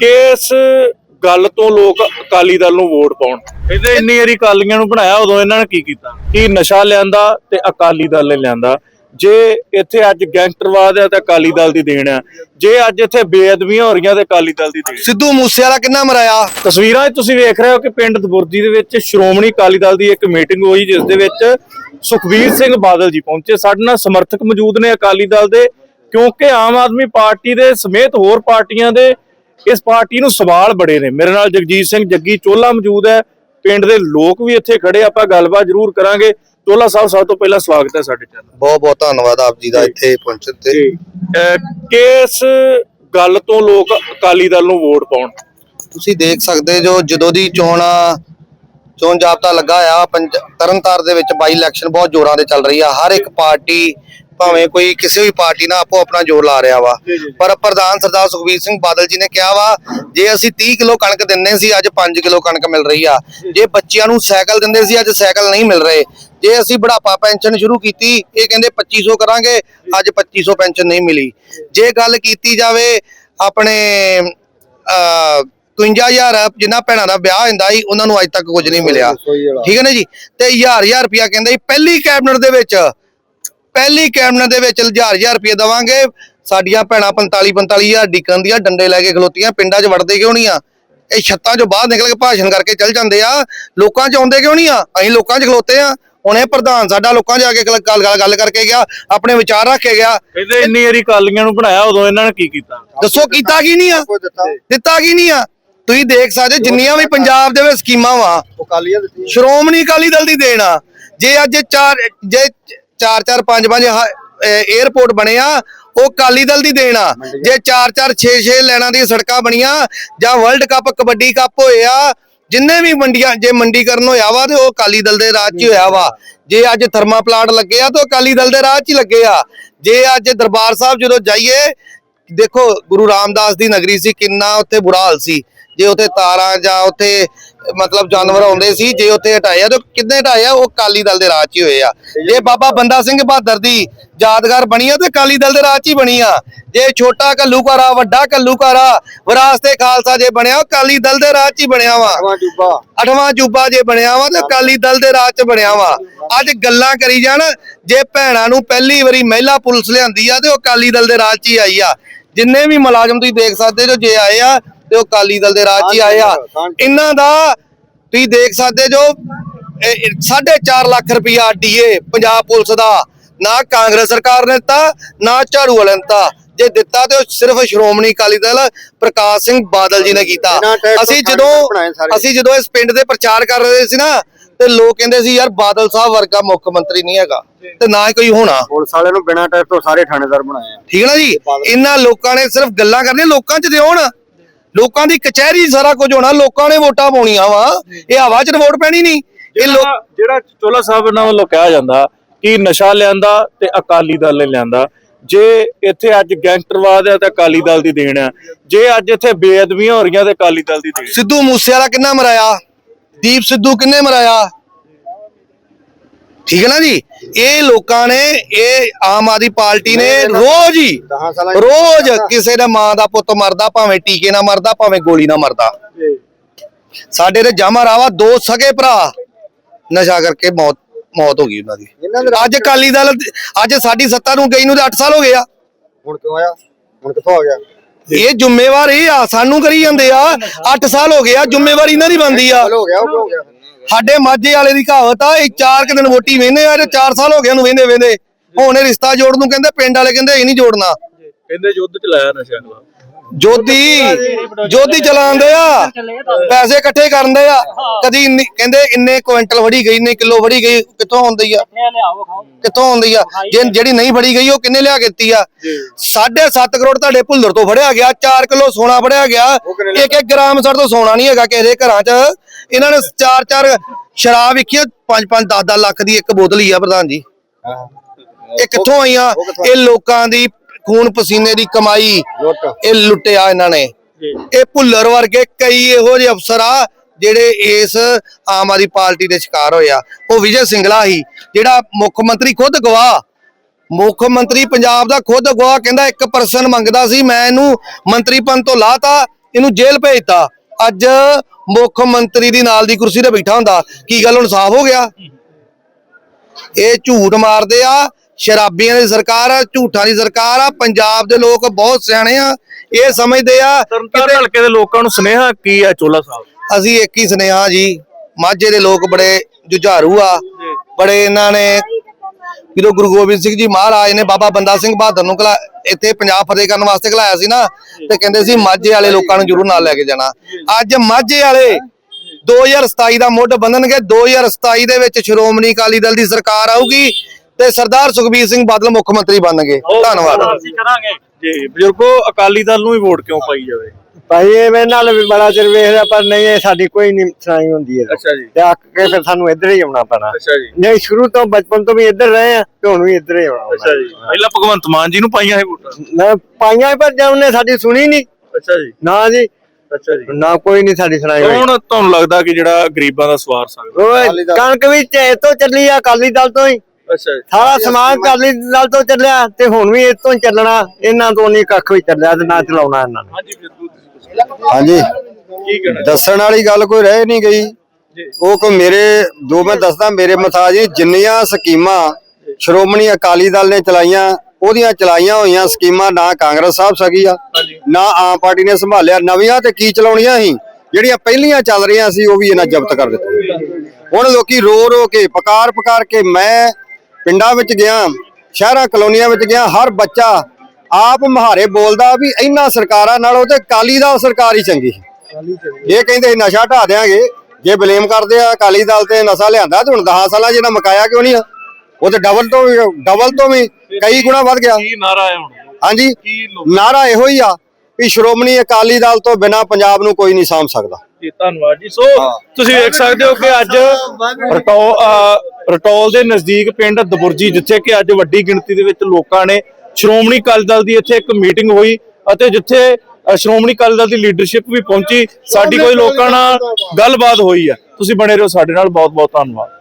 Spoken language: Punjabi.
ਕਿਸ ਗੱਲ ਤੋਂ ਲੋਕ ਅਕਾਲੀ ਦਲ ਨੂੰ ਵੋਟ ਪਾਉਣ। ਇਹਦੇ ਇੰਨੀ ਵਾਰੀ ਅਕਾਲੀਆਂ ਨੂੰ ਬਣਾਇਆ ਉਦੋਂ ਇਹਨਾਂ ਨੇ ਕੀ ਕੀਤਾ? ਕੀ ਨਸ਼ਾ ਲਿਆਂਦਾ ਤੇ ਅਕਾਲੀ ਦਲ ਨੇ ਲਿਆਂਦਾ? ਜੇ ਇੱਥੇ ਅੱਜ ਗੈਂਗਸਟਰਵਾਦ ਹੈ ਤਾਂ ਅਕਾਲੀ ਦਲ ਦੀ ਦੇਣ ਹੈ। ਜੇ ਅੱਜ ਇੱਥੇ ਬੇਅਦਬੀਆਂ ਹੋ ਰਹੀਆਂ ਤੇ ਅਕਾਲੀ ਦਲ ਦੀ ਦੇਣ ਸਿੱਧੂ ਮੂਸੇਵਾਲਾ ਕਿੰਨਾ ਮਰਾਇਆ ਤਸਵੀਰਾਂ 'ਚ ਤੁਸੀਂ ਵੇਖ ਰਹੇ ਹੋ ਕਿ ਪਿੰਡ ਦਬੁਰਜੀ ਦੇ ਵਿੱਚ ਸ਼੍ਰੋਮਣੀ ਅਕਾਲੀ ਦਲ ਦੀ ਇੱਕ ਮੀਟਿੰਗ ਹੋਈ ਜਿਸ ਦੇ ਵਿੱਚ ਸੁਖਬੀਰ ਸਿੰਘ ਬਾਦਲ ਜੀ ਪਹੁੰਚੇ। ਸਾਡੇ ਨਾਲ ਸਮਰਥਕ ਮੌਜੂਦ ਨੇ ਅਕਾਲੀ ਦਲ ਦੇ ਕਿਉਂਕਿ ਆਮ ਆਦਮੀ ਪਾਰਟੀ ਦੇ ਸਮੇਤ ਹੋਰ ਪਾਰਟੀਆਂ ਦੇ ਇਸ ਪਾਰਟੀ ਨੂੰ ਸਵਾਲ ਬੜੇ ਨੇ। ਮੇਰੇ ਨਾਲ ਜਗਜੀਤ ਸਿੰਘ ਜੱਗੀ ਚੋਲਾ ਮੌਜੂਦ ਹੈ। ਪਿੰਡ ਦੇ ਲੋਕ ਵੀ ਇੱਥੇ ਖੜੇ ਆਪਾਂ ਗੱਲਬਾਤ ਜ਼ਰੂਰ ਕਰਾਂਗੇ। ਚੋਲਾ ਸਾਹਿਬ ਸਭ ਤੋਂ ਪਹਿਲਾਂ ਸਵਾਗਤ ਹੈ ਸਾਡੇ ਚੈਨਲ ਬਹੁਤ ਬਹੁਤ ਧੰਨਵਾਦ ਆਪ ਜੀ ਦਾ ਇੱਥੇ ਪਹੁੰਚਣ ਤੇ। ਕਿਸ ਗੱਲ ਤੋਂ ਲੋਕ ਅਕਾਲੀ ਦਲ ਨੂੰ ਵੋਟ ਪਾਉਣ? ਤੁਸੀਂ ਦੇਖ ਸਕਦੇ ਜੋ ਜਦੋਂ ਦੀ ਚੋਣ ਚੋਣ ਜਾਬਤਾ ਲੱਗਾ ਆ ਤਰਨਤਾਰ ਦੇ ਵਿੱਚ ਬਾਈ ਇਲੈਕਸ਼ਨ ਬਹੁਤ ਜ਼ੋਰਾਂ ਤੇ ਚੱਲ ਰਹੀ ਆ। ਹਰ ਇੱਕ ਪਾਰਟੀ ਭਾਵੇਂ ਕੋਈ ਕਿਸੇ ਵੀ ਪਾਰਟੀ ਨਾਲ ਆਪੋ ਆਪਣਾ ਜ਼ੋਰ ਲਾ ਰਿਹਾ ਵਾ। ਪਰ ਪ੍ਰਧਾਨ ਸਰਦਾਰ ਸੁਖਬੀਰ ਸਿੰਘ ਬਾਦਲ ਜੀ ਨੇ ਕਿਹਾ ਵਾ ਜੇ ਅਸੀਂ 30 ਕਿਲੋ ਕਣਕ ਦਿੰਦੇ ਸੀ ਅੱਜ 5 ਕਿਲੋ ਕਣਕ ਮਿਲ ਰਹੀ ਆ। ਜੇ। ਬੱਚਿਆਂ ਨੂੰ ਸਾਈਕਲ ਦਿੰਦੇ ਸੀ ਅੱਜ ਸਾਈਕਲ ਨਹੀਂ ਮਿਲ ਰਹੇ। ਜੇ ਅਸੀਂ ਬੁਢਾਪਾ ਪੈਨਸ਼ਨ ਸ਼ੁਰੂ ਕੀਤੀ ਇਹ ਕਹਿੰਦੇ 2500 ਕਰਾਂਗੇ ਅੱਜ 2500 ਪੈਨਸ਼ਨ ਨਹੀਂ ਮਿਲੀ। ਜੇ ਗੱਲ ਕੀਤੀ ਜਾਵੇ ਆਪਣੇ ਅ 51000 ਜਿਨ੍ਹਾਂ ਭੈਣਾਂ ਦਾ ਵਿਆਹ ਹੁੰਦਾ ਸੀ ਉਹਨਾਂ ਨੂੰ ਅੱਜ ਤੱਕ ਕੁਝ ਨਹੀਂ ਮਿਲਿਆ। ਠੀਕ ਹੈ ਨਾ ਜੀ? ਤੇ ਹਜ਼ਾਰ ਹਜ਼ਾਰ ਰੁਪਿਆ ਕਹਿੰਦੇ ਪਹਿਲੀ ਕੈਬਨਿਟ ਦੇ ਵਿੱਚ ਪਹਿਲੀ ਕੈਬਨਿਟ ਦੇ ਵਿੱਚ ਹਜ਼ਾਰ ਹਜ਼ਾਰ ਰੁਪਏ ਦਵਾਂਗੇ। ਸਾਡੀਆਂ ਭੈਣਾਂ 45 45000 ਡਿੱਕਣ ਦੀਆਂ ਡੰਡੇ ਲੈ ਕੇ ਖਲੋਤੀਆਂ ਪਿੰਡਾਂ 'ਚ ਵੜਦੇ ਕਿਉਂ ਨਹੀਂ ਆ? ਇਹ ਛੱਤਾਂ 'ਚੋਂ ਬਾਹਰ ਨਿਕਲ ਕੇ ਭਾਸ਼ਣ ਕਰਕੇ ਚੱਲ ਜਾਂਦੇ ਆ। ਲੋਕਾਂ 'ਚ ਆਉਂਦੇ ਕਿਉਂ ਨਹੀਂ ਆ? ਅਸੀਂ ਲੋਕਾਂ 'ਚ ਖਲੋਤੇ ਆ। ਹੁਣ ਇਹ ਪ੍ਰਧਾਨ ਸਾਡਾ ਲੋਕਾਂ 'ਚ ਆ ਕੇ ਗੱਲ ਗੱਲ ਗੱਲ ਕਰਕੇ ਗਿਆ ਆਪਣੇ ਵਿਚਾਰ ਰੱਖ ਕੇ ਗਿਆ। ਇਹਦੇ ਇੰਨੀ ਵਾਰੀ ਅਕਾਲੀਆਂ ਨੂੰ ਬਣਾਇਆ ਉਦੋਂ ਇਹਨਾਂ ਨੇ ਕੀ ਕੀਤਾ? ਦੱਸੋ ਕੀਤਾ ਕੀ ਨਹੀਂ ਆ? ਦਿੱਤਾ। ਕੀ ਨਹੀਂ ਆ? ਤੁਸੀਂ ਦੇਖ ਸਕਦੇ ਜਿੰਨੀਆਂ ਵੀ ਪੰਜਾਬ ਦੇ ਵਿੱਚ ਸਕੀਮਾਂ ਵਾ ਸ਼੍ਰੋਮਣੀ ਅਕਾਲੀ ਦਲ ਦੀ ਦੇਣ ਆ। ਜੇ ਅੱਜ ਚਾਰ ਜੇ ਚਾਰ ਚਾਰ ਪੰਜ ਪੰਜ 에어ਪੋਰਟ ਬਣਿਆ ਉਹ ਅਕਾਲੀ ਦਲ ਦੀ ਦੇਣ ਆ। ਜੇ ਚਾਰ ਚਾਰ 6 6 ਲੈਣਾ ਦੀਆਂ ਸੜਕਾਂ ਬਣੀਆਂ ਜਾਂ ਵਰਲਡ ਕੱਪ ਕਬੱਡੀ ਕੱਪ ਹੋਇਆ ਜਿੰਨੇ ਵੀ ਮੰਡੀਆਂ ਜੇ ਮੰਡੀਕਰਨ ਹੋਇਆ ਵਾ ਤੇ ਉਹ ਅਕਾਲੀ ਦਲ ਦੇ ਰਾਜ 'ਚ ਹੋਇਆ ਵਾ। ਜੇ ਅੱਜ ਥਰਮਾ ਪਲਾਂਟ ਲੱਗੇ ਆ ਤਾਂ ਅਕਾਲੀ ਦਲ ਦੇ ਰਾਜ 'ਚ ਲੱਗੇ ਆ। ਜੇ ਅੱਜ ਦਰਬਾਰ ਸਾਹਿਬ ਜਦੋਂ ਜਾਈਏ ਦੇਖੋ ਗੁਰੂ ਰਾਮਦਾਸ ਦੀ ਨਗਰੀ ਸੀ ਕਿੰਨਾ ਉੱਥੇ ਬੁਰਾ ਹਾਲ ਸੀ। ਜੇ ਉੱਥੇ ਤਾਰਾਂ ਜਾਂ ਉੱਥੇ ਮਤਲਬ ਜਾਨਵਰ ਆਉਂਦੇ ਸੀ ਜੇ ਉੱਥੇ ਹਟਾਇਆ ਤਾਂ ਕਿੰਨੇ ਹਟਾਇਆ ਉਹ ਅਕਾਲੀ ਦਲ ਦੇ ਰਾਜ 'ਚ ਹੀ ਹੋਏ ਆ। ਜੇ ਬਾਬਾ ਬੰਦਾ ਸਿੰਘ ਬਹਾਦਰ ਦੀ ਯਾਦਗਾਰ ਬਣੀ ਆ ਤੇ ਅਕਾਲੀ ਦਲ ਦੇ ਰਾਜ 'ਚ ਹੀ ਬਣੀ ਆ। ਜੇ ਛੋਟਾ ਕੱਲੂਕਾਰਾ ਵੱਡਾ ਕੱਲੂਕਾਰਾ ਵਿਰਾਸਤੇ ਖਾਲਸਾ ਜੇ ਬਣਿਆ ਉਹ ਅਕਾਲੀ ਦਲ ਦੇ ਰਾਜ 'ਚ ਹੀ ਬਣਿਆ ਵਾ। ਅਠਵਾਂ ਜੂਬਾ ਜੇ ਬਣਿਆ ਵਾ ਤੇ ਅਕਾਲੀ ਦਲ ਦੇ ਰਾਜ 'ਚ ਬਣਿਆ ਵਾ। ਅੱਜ ਗੱਲਾਂ ਕਰੀ ਜਾਣ ਜੇ ਭੈਣਾਂ ਨੂੰ ਪਹਿਲੀ ਵਾਰੀ ਮਹਿਲਾ ਪੁਲਿਸ ਲਿਆਂਦੀ ਆ ਤੇ ਉਹ ਅਕਾਲੀ ਦਲ ਦੇ ਰਾਜ 'ਚ ਹੀ ਆਈ ਆ। ਜਿੰਨੇ ਵੀ ਮੁਲਾਜ਼ਮ ਤੁਸੀਂ ਦੇਖ ਸਕਦੇ ਜੋ ਜੇ ਆਏ ਆ ਤੇ ਉਹ ਅਕਾਲੀ ਦਲ ਦੇ ਰਾਜ 'ਚ ਹੀ ਆਏ ਆ। ਇਹਨਾਂ ਦਾ ਤੁਸੀਂ ਦੇਖ ਸਕਦੇ ਜੋ 4.5 ਲੱਖ ਰੁਪਇਆ ਡੀਏ ਪੰਜਾਬ ਪੁਲਿਸ ਦਾ ਨਾ ਕਾਂਗਰਸ ਸਰਕਾਰ ਨੇ ਦਿੱਤਾ ਨਾ ਝਾੜੂ ਵਾਲਿਆਂ ਨੇ ਦਿੱਤਾ। ਜੇ ਦਿੱਤਾ ਤੇ ਉਹ ਸਿਰਫ ਸ਼੍ਰੋਮਣੀ ਅਕਾਲੀ ਦਲ ਪ੍ਰਕਾਸ਼ ਸਿੰਘ ਬਾਦਲ ਜੀ ਨੇ ਕੀਤਾ। ਅਸੀਂ ਜਦੋਂ। ਅਸੀਂ ਜਦੋਂ ਇਸ ਪਿੰਡ ਦੇ ਪ੍ਰਚਾਰ ਕਰ ਰਹੇ ਸੀ ਨਾ ਤੇ ਲੋਕ ਕਹਿੰਦੇ ਸੀ ਯਾਰ ਬਾਦਲ ਸਾਹਿਬ ਵਰਗਾ ਮੁੱਖ ਮੰਤਰੀ ਨਹੀਂ ਹੈਗਾ ਤੇ ਨਾ ਹੀ ਕੋਈ ਹੋਣਾ। ਪੁਲਿਸ ਵਾਲਿਆਂ ਨੂੰ ਬਿਨਾਂ ਟੈਸਟ ਤੋਂ ਸਾਰੇ ਥਾਣੇਦਾਰ ਬਣਾਏ ਆ। ਠੀਕ ਹੈ ਨਾ ਜੀ? ਇਹਨਾਂ ਲੋਕਾਂ ਨੇ ਸਿਰਫ ਗੱਲਾਂ ਕਰਨੀਆਂ ਲੋਕਾਂ 'ਚ ਦਿਉਣ ਲੋਕਾਂ ਦੀ ਕਚਹਿਰੀ ਸਾਰਾ ਕੁਝ ਹੋਣਾ ਲੋਕਾਂ ਨੇ ਵੋਟਾਂ ਪਾਉਣੀਆਂ ਵਾ। ਇਹ ਹਵਾ 'ਚ ਵੋਟ ਪੈਣੀ ਨਹੀਂ। ਇਹ ਲੋਕ ਜਿਹੜਾ ਚੋਲਾ ਸਾਹਿਬ ਨਾਲ ਵੱਲੋਂ ਕਿਹਾ ਜਾਂਦਾ ਕਿ ਨਸ਼ਾ ਲਿਆਂਦਾ ਤੇ ਅਕਾਲੀ ਦਲ ਨੇ ਲਿਆਂਦਾ। ਜੇ ਇੱਥੇ ਅੱਜ ਗੈਂਗਸਟਰਵਾਦ ਹੈ ਤਾਂ ਅਕਾਲੀ ਦਲ ਦੀ ਦੇਣ ਹੈ। ਜੇ ਅੱਜ ਇੱਥੇ ਬੇਅਦਬੀਆਂ ਹੋ ਰਹੀਆਂ ਤੇ ਅਕਾਲੀ ਦਲ ਦੀ ਦੇਣ ਸਿੱਧੂ ਮੂਸੇਵਾਲਾ ਕਿੰਨਾ ਮਰਾਇਆ? ਦੀਪ ਸਿੱਧੂ ਕਿੰਨੇ ਮਰਾਇਆ? ਠੀਕ ਹੈ ਨਾ ਜੀ? ਇਹ ਲੋਕਾਂ ਨੇ ਇਹ ਆਮ ਆਦਮੀ ਪਾਰਟੀ ਨੇ ਰੋਜ਼ ਹੀ 10 ਸਾਲਾਂ ਰੋਜ਼ ਕਿਸੇ ਦਾ ਮਾਂ ਦਾ ਪੁੱਤ ਮਰਦਾ ਭਾਵੇਂ ਟੀਕੇ ਨਾਲ ਮਰਦਾ ਭਾਵੇਂ ਗੋਲੀ ਨਾਲ ਮਰਦਾ। ਸਾਡੇ ਤੇ ਜਾਮਾ ਰਾਵਾ ਦੋ ਸਗੇ ਭਰਾ ਨਸ਼ਾ ਕਰਕੇ ਮੌਤ ਮੌਤ ਹੋ ਗਈ ਉਹਨਾਂ ਦੀ। ਅੱਜ ਅਕਾਲੀ ਦਲ ਅੱਜ ਸਾਡੀ ਸੱਤਾ ਨੂੰ ਗਈ ਨੂੰ ਤੇ 8 ਸਾਲ ਹੋ ਗਏ ਆ ਹੁਣ ਕਿਉਂ ਆਇਆ? ਹੁਣ ਕਿੱਥੋਂ ਆ ਗਿਆ? ਇਹ ਜ਼ਿੰਮੇਵਾਰ ਇਹ ਆ ਸਾਨੂੰ ਕਰੀ ਜਾਂਦੇ ਆ। 8 ਸਾਲ ਹੋ ਗਏ ਆ ਜ਼ਿੰਮੇਵਾਰੀ ਇਹਨਾਂ ਦੀ ਬਣਦੀ ਆ। ਹੋ ਗਿਆ ਉਹ ਕਿਉਂ ਹੋ ਗਿਆ। ਸਾਡੇ ਮਾਝੇ ਵਾਲੇ ਦੀ ਕਹਾਵਤ ਆ ਇਹ ਚਾਰ ਕੁ ਦਿਨ ਵੋਟੀ ਵੇਂਦੇ ਆ ਤੇ 4 ਸਾਲ ਹੋ ਗਏ ਉਹਨੂੰ ਵੇਂਦੇ ਵੇਂਦੇ ਹੁਣ ਇਹ ਰਿਸ਼ਤਾ ਜੋੜਨ ਨੂੰ ਕਹਿੰਦੇ ਪਿੰਡ ਵਾਲੇ ਕਹਿੰਦੇ ਇਹ ਨਹੀਂ ਜੋੜਨਾ। ਕਹਿੰਦੇ ਯੁੱਧ ਚ ਲਾਇਆ ਨਸ਼ਾ ਖਿਲਾਫ। ਜੋਦੀ ਜੋਦੀ ਚਲਾਉਂਦੇ ਆ। ਪੈਸੇ ਇਕੱਠੇ ਕਰਦੇ ਆ। ਕਦੀ ਕਹਿੰਦੇ ਇੰਨੇ ਕੁਇੰਟਲ ਫੜੀ ਗਈ ਇੰਨੇ ਕਿਲੋ ਫੜੀ ਗਈ ਕਿੱਥੋਂ ਆਉਂਦੀ ਆ? ਕਿੱਥੋਂ ਆਉਂਦੀ ਆ? ਜੇ ਜਿਹੜੀ ਨਹੀਂ ਫੜੀ ਗਈ ਉਹ ਕਿੰਨੇ ਲਿਆ ਕੇ ਦਿੱਤੀ ਆ? 7.5 ਕਰੋੜ ਤੁਹਾਡੇ ਭੁੱਲਰ ਤੋਂ ਫੜਿਆ ਗਿਆ 4 ਕਿਲੋ ਸੋਨਾ ਫੜਿਆ ਗਿਆ। ਇੱਕ ਇੱਕ ਗ੍ਰਾਮ ਸੜ ਤੋਂ ਸੋਨਾ ਨਹੀਂ ਹੈਗਾ ਕਿਸੇ ਦੇ ਘਰਾਂ 'ਚ। ਇਹਨਾਂ ਨੇ 4-4 ਸ਼ਰਾਬ ਵੇਖੀਆਂ 5-5 10-10 ਲੱਖ ਦੀ ਇੱਕ ਬੋਤਲ ਹੀ ਆ ਪ੍ਰਧਾਨ ਜੀ। ਇਹ ਕਿੱਥੋਂ ਆਈਆਂ? ਇਹ ਲੋਕਾਂ ਦੀ ਖੂਨ ਪਸੀਨੇ ਦੀ ਕਮਾਈ। ਇਹ ਲੁੱਟਿਆ ਇਹਨਾਂ ਨੇ। ਇਹ ਭੁੱਲਰ ਵਰਗੇ ਕਈ ਇਹੋ ਜਿਹੇ ਅਫਸਰ ਆ ਜਿਹੜੇ ਇਸ ਆਮ ਆਦਮੀ ਪਾਰਟੀ ਦੇ ਸ਼ਿਕਾਰ ਹੋਇਆ ਉਹ ਵਿਜੇ ਸਿੰਗਲਾ ਹੀ ਜਿਹੜਾ ਮੁੱਖ ਮੰਤਰੀ ਖੁਦ ਗਵਾਹ। ਮੁੱਖ ਮੰਤਰੀ ਪੰਜਾਬ ਦਾ ਖੁਦ ਗਵਾਹ ਕਹਿੰਦਾ ਇੱਕ ਪਰਸਨ ਮੰਗਦਾ ਸੀ ਮੈਂ ਇਹਨੂੰ ਮੰਤਰੀ ਪਦ ਤੋਂ ਲਾਤਾ ਇਹਨੂੰ ਜੇਲ੍ਹ ਭੇਜਤਾ। ਅੱਜ ਮੁੱਖ ਮੰਤਰੀ ਦੀ ਨਾਲ ਦੀ ਕੁਰਸੀ ਤੇ ਬੈਠਾ ਹੁੰਦਾ। ਕੀ ਗੱਲ ਹੁਣ ਸਾਫ਼ ਹੋ ਗਿਆ? ਇਹ ਝੂਠ ਮਾਰਦੇ ਆ ਸ਼ਰਾਬੀਆਂ ਦੀ ਸਰਕਾਰ ਆ ਝੂਠਾਂ ਦੀ ਸਰਕਾਰ ਆ ਪੰਜਾਬ ਦੇ ਲੋਕ ਬਹੁਤ ਸਿਆਣੇ ਆ ਇਹ ਸਮਝਦੇ ਆ ਤਰਨਤਾਰਨ ਹਲਕੇ ਦੇ ਲੋਕਾਂ ਨੂੰ ਸੁਨੇਹਾ ਕੀ ਹੈ ਚੋਲਾ ਸਾਹਿਬ? ਅਸੀਂ ਇੱਕ ਹੀ ਸੁਨੇਹਾ ਜੀ ਮਾਝੇ ਦੇ ਲੋਕ ਬੜੇ ਜੁਝਾਰੂ ਆ ਬੜੇ ਇਹਨਾਂ ਨੇ ਜਦੋਂ ਗੁਰੂ ਗੋਬਿੰਦ ਸਿੰਘ ਜੀ ਮਹਾਰਾਜ ਨੇ ਬਾਬਾ ਬੰਦਾ ਸਿੰਘ ਬਹਾਦਰ ਨੂੰ ਕਲਾ ਇੱਥੇ ਪੰਜਾਬ ਫਤਿਹ ਕਰਨ ਵਾਸਤੇ ਕਲਾਇਆ ਸੀ ਨਾ ਤੇ ਕਹਿੰਦੇ ਸੀ ਮਾਝੇ ਵਾਲੇ ਲੋਕਾਂ ਨੂੰ ਜ਼ਰੂਰ ਨਾਲ ਲੈ ਕੇ ਜਾਣਾ। ਅੱਜ ਮਾਝੇ ਵਾਲੇ 2027 ਦਾ ਮੁੱਢ ਬੰਨਣਗੇ 2027 ਦੇ ਵਿੱਚ ਸ਼੍ਰੋਮਣੀ ਅਕਾਲੀ ਦਲ ਦੀ ਸਰਕਾਰ ਆਊਗੀ ਤੇ ਸਰਦਾਰ ਸੁਖਬੀਰ ਸਿੰਘ ਬਾਦਲ ਮੁੱਖ ਮੰਤਰੀ ਬਣਨਗੇ। ਧੰਨਵਾਦ। ਅਸੀਂ ਕਰਾਂਗੇ? ਜੀ ਬਜ਼ੁਰਗੋ ਅਕਾਲੀ ਦਲ ਨੂੰ ਹੀ ਵੋਟ ਕਿਉਂ ਪਾਈ ਜਾਵੇ? ਭਾਈ ਐਵੇਂ ਨਾਲ ਵੀ ਬੜਾ ਚਿਰ ਵੇਖ ਪਰ ਨਹੀਂ ਇਹ ਸਾਡੀ ਕੋਈ ਨਹੀਂ ਸੁਣਾਈ ਹੁੰਦੀ ਹੈ ਅੱਛਾ ਜੀ। ਤੇ ਅੱਕ ਕੇ ਫਿਰ ਸਾਨੂੰ ਇੱਧਰ ਹੀ ਆਉਣਾ ਪੈਣਾ। ਅੱਛਾ ਜੀ। ਨਹੀਂ ਸ਼ੁਰੂ ਤੋਂ ਬਚਪਨ ਤੋਂ ਵੀ ਇੱਧਰ ਰਹੇ ਆ ਤੇ ਹੁਣ ਵੀ ਇੱਧਰ ਹੀ ਆਉਣਾ। ਅੱਛਾ ਜੀ। ਪਹਿਲਾਂ ਭਗਵੰਤ ਮਾਨ ਜੀ ਨੂੰ ਪਾਈਆਂ ਇਹ ਵੋਟਾਂ? ਨਾ ਪਾਈਆਂ ਪਰ ਜਾਂ ਉਹਨੇ ਸਾਡੀ ਸੁਣੀ ਨਹੀਂ ਅੱਛਾ ਜੀ। ਨਾ ਜੀ। ਅੱਛਾ ਜੀ। ਨਾ ਕੋਈ ਨਹੀਂ ਸਾਡੀ ਸੁਣਾਈ ਹੁਣ ਤੁਹਾਨੂੰ ਲੱਗਦਾ ਕਿ ਜਿਹੜਾ ਗਰੀਬਾਂ ਦਾ ਸਵਾਰ ਸਕਦਾ? ਕਣਕ ਵੀ ਤੋਂ ਚੱਲੀ ਆ ਅਕਾਲੀ ਦਲ ਤੋਂ ਹੀ। ਅੱਛਾ ਸਾਰਾ ਸਮਾਜ ਅਕਾਲੀ ਦਲ ਤੋਂ ਚੱਲਿਆ ਤੇ ਹੁਣ ਵੀ ਇਸ ਤੋਂ ਹੀ ਚੱਲਣਾ ਇਹਨਾਂ ਤੋਂ ਨਹੀਂ ਕੱਖ ਵੀ ਚੱਲਿਆ ਤੇ ਨਾ ਚਲਾਉਣਾ ਇਹਨਾਂ ਨੇ। ਹਾਂਜੀ ਕੀ ਕਹਿਣਾ? ਦੱਸਣ ਵਾਲੀ ਗੱਲ ਕੋਈ ਰਹਿ ਨਹੀਂ ਗਈ। ਉਹ ਕੋ ਮੇਰੇ ਦੋ ਮੈਂ ਦੱਸਦਾ ਮੇਰੇ ਮਥਾਜ ਜਿੰਨੀਆਂ ਸਕੀਮਾਂ ਸ਼੍ਰੋਮਣੀ ਅਕਾਲੀ ਦਲ ਨੇ ਚਲਾਈਆਂ ਉਹਦੀਆਂ ਚਲਾਈਆਂ ਹੋਈਆਂ ਸਕੀਮਾਂ ਨਾ ਕਾਂਗਰਸ ਸਾਹਿਬ ਸਕੀ ਆ ਨਾ ਆਮ ਪਾਰਟੀ ਨੇ ਸੰਭਾਲਿਆ ਨਵੀਆਂ ਤੇ ਕੀ ਚਲਾਉਣੀਆਂ ਸੀ ਜਿਹੜੀਆਂ ਪਹਿਲੀਆਂ ਚੱਲ ਰਹੀਆਂ ਸੀ ਉਹ ਵੀ ਇਹਨਾਂ ਜ਼ਬਤ ਕਰ ਦਿੱਤੀਆਂ। ਹੁਣ ਲੋਕੀ ਰੋ ਰੋ ਕੇ ਪਕਾਰ ਪਕਾਰ ਕੇ ਮੈਂ ਪਿੰਡਾਂ ਵਿੱਚ ਗਿਆ ਸ਼ਹਿਰਾਂ ਕਲੋਨੀਆਂ ਵਿੱਚ ਗਿਆ ਹਰ ਬੱਚਾ ਆਪ ਮਹਾਰੇ ਬੋਲਦਾ ਵੀ ਇਹਨਾਂ ਸਰਕਾਰਾਂ ਨਾਲੋਂ ਤੇ ਕਾਲੀ ਦਾ ਸਰਕਾਰ ਹੀ ਚੰਗੀ ਇਹ ਕਹਿੰਦੇ ਸੀ ਨਸ਼ਾ ਢਾ ਦਿਆਂਗੇ ਜੇ ਬਲੇਮ ਕਰਦੇ ਆ ਅਕਾਲੀ ਦਲ ਤੇ ਨਸ਼ਾ ਲਿਆਂਦਾ ਤੇ ਹੁਣ 10 ਸਾਲਾਂ 'ਚ ਇਹਨਾਂ ਮਕਾਇਆ ਕਿਉਂ ਨਹੀਂ ਆ? ਉਹ ਤੇ ਡਬਲ ਤੋਂ ਵੀ ਡਬਲ ਤੋਂ ਵੀ ਕਈ ਗੁਣਾ ਵੱਧ ਗਿਆ। ਕੀ ਨਾਰਾ ਹੈ ਹੁਣ? ਹਾਂਜੀ ਨਾਰਾ ਇਹੋ ਹੀ ਆ ਵੀ ਸ਼੍ਰੋਮਣੀ ਅਕਾਲੀ ਦਲ ਤੋਂ ਬਿਨਾ ਪੰਜਾਬ ਨੂੰ ਕੋਈ ਨਹੀਂ ਸਾਂਭ ਸਕਦਾ। ਜੀ ਧੰਨਵਾਦ ਜੀ। ਸੋ ਤੁਸੀਂ ਵੇਖ ਸਕਦੇ ਹੋ ਕਿ ਅੱਜ ਰਟੌਲ ਰਟੌਲ ਦੇ ਨਜ਼ਦੀਕ ਪਿੰਡ ਦਬੁਰਜੀ ਜਿੱਥੇ ਕਿ ਅੱਜ ਵੱਡੀ ਗਿਣਤੀ ਦੇ ਵਿੱਚ ਲੋਕਾਂ ਨੇ ਸ਼੍ਰੋਮਣੀ ਅਕਾਲੀ ਦਲ ਦੀ ਇੱਥੇ ਇੱਕ ਮੀਟਿੰਗ ਹੋਈ ਅਤੇ ਜਿੱਥੇ ਸ਼੍ਰੋਮਣੀ ਅਕਾਲੀ ਦਲ ਦੀ ਲੀਡਰਸ਼ਿਪ ਵੀ ਪਹੁੰਚੀ। ਸਾਡੀ ਕੋਈ ਲੋਕਾਂ ਨਾਲ ਗੱਲਬਾਤ ਹੋਈ ਹੈ। ਤੁਸੀਂ ਬਣੇ ਰਹੋ ਸਾਡੇ ਨਾਲ। ਬਹੁਤ ਬਹੁਤ ਧੰਨਵਾਦ।